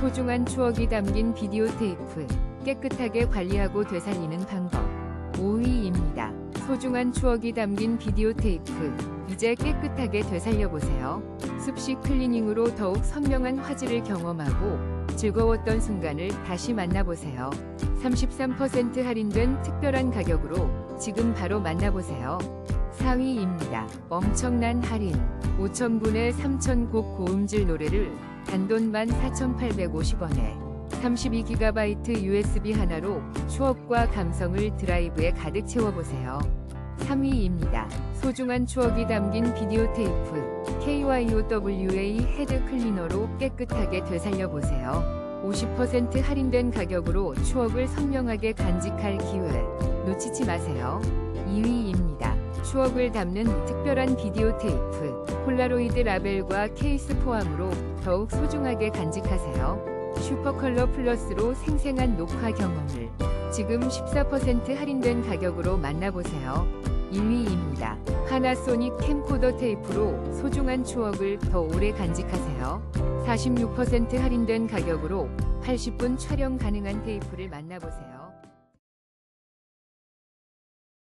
소중한 추억이 담긴 비디오 테이프. 깨끗하게 관리하고 되살리는 방법. 5위입니다. 소중한 추억이 담긴 비디오 테이프. 이제 깨끗하게 되살려보세요. 습식 클리닝으로 더욱 선명한 화질을 경험하고 즐거웠던 순간을 다시 만나보세요. 33% 할인된 특별한 가격으로 지금 바로 만나보세요. 4위입니다. 엄청난 할인. 5,000분의 3,000곡 고음질 노래를 단돈 14,850원에 32GB USB 하나로 추억과 감성을 드라이브에 가득 채워보세요. 3위입니다. 소중한 추억이 담긴 비디오 테이프 KYOWA 헤드 클리너로 깨끗하게 되살려보세요. 50% 할인된 가격으로 추억을 선명하게 간직할 기회 놓치지 마세요. 2위입니다. 추억을 담는 특별한 비디오 테이프 폴라로이드 라벨과 케이스 포함으로 더욱 소중하게 간직하세요. 슈퍼컬러 플러스로 생생한 녹화 경험을 지금 14% 할인된 가격으로 만나보세요. 1위입니다. 하나소닉 캠코더 테이프로 소중한 추억을 더 오래 간직하세요. 46% 할인된 가격으로 80분 촬영 가능한 테이프를 만나보세요.